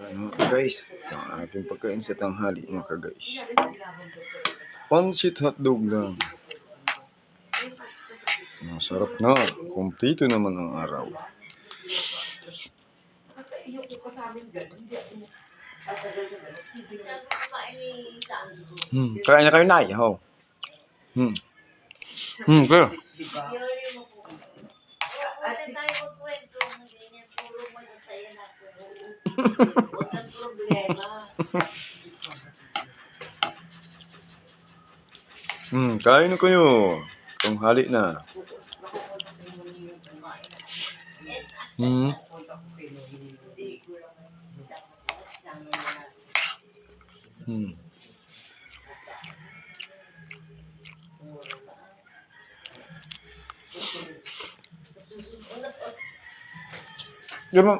Kano guys, ang ating pagkain sa tanghali mga guys. Pansit hotdog lang. Masarap na. Kumpleto naman ang araw. Hmm, kaya na kayo na ho. Hmm. Hmm, kaya. Wala tayo magkwento ng ganyan. Puro masasaya na Huwag kang problema. Hmm, kain na kayo. Tanghali na. Hmm. Hmm. Di ba,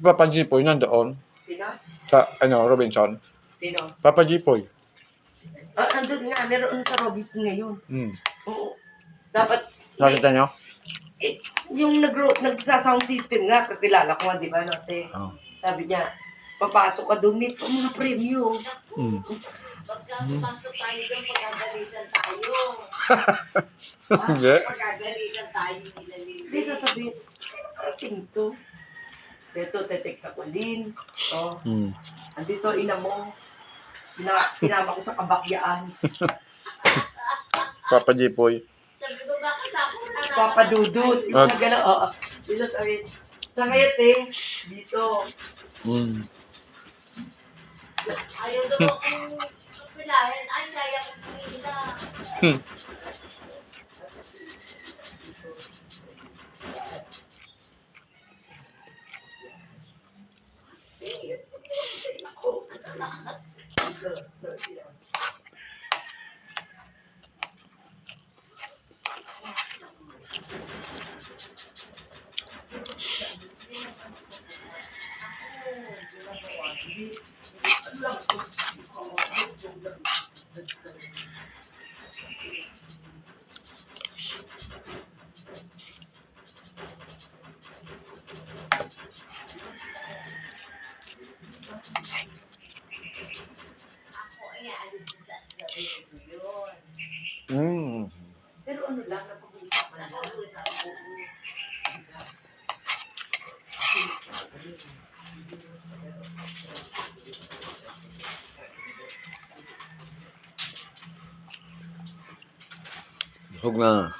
si Papa Jipoy nandoon Sino? sa, ano, Robinson? Sino? Papa Jipoy. Ah, andun nga, meron sa Robinson ngayon. Hmm. Oo. Dapat, Nakita nyo? eh, yung nag nagsa-sound system nga, kakilala ko nga, di ba, nate? Oo. Sabi niya, papasok ka doon, may mga premyo. Hmm. Pagka pumasok tayo doon, pagkagalitan tayo. Hindi. Pagkagalitan tayo nila Hindi ka sabi, ating to. Ito, tetext ako, Lin. Oh, Hmm. andito, ina mo. Sina, sinama ko sa kabakyaan. Papa Jipoy. Sabi ko, bakit ako na gano'n, oo. Dito sabi, sa kayat eh, dito. Hmm. Ayaw daw akong pilahin. Ay, kaya ko pumila. Ako 哪个一个？Napag-uusapan na.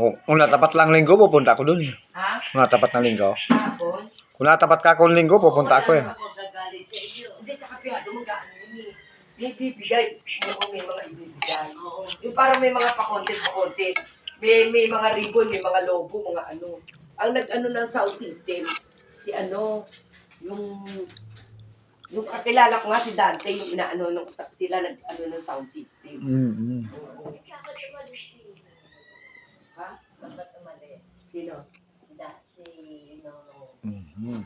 Oo. Oh, kung natapat lang linggo, pupunta ako dun. Ha? Kung natapat ng linggo. Hapon? Kung natapat ka kung linggo, pupunta ako eh. Akong. Hindi, kakapiyado mo gaano yun eh. May bibigay. Mukhang may mga ibibigay. Oo. Yung parang may mga pa-content-pa-content. May, may mga ribbon, may mga logo, mga ano. Ang nag-ano ng sound system, si ano, yung yung kakilala ko nga si Dante, yung inaano nung sila nag-ano ng sound system. Mm-hmm. Oo. Ha? Bakit umalis? Sino? Da, si Nono. Mm-hmm.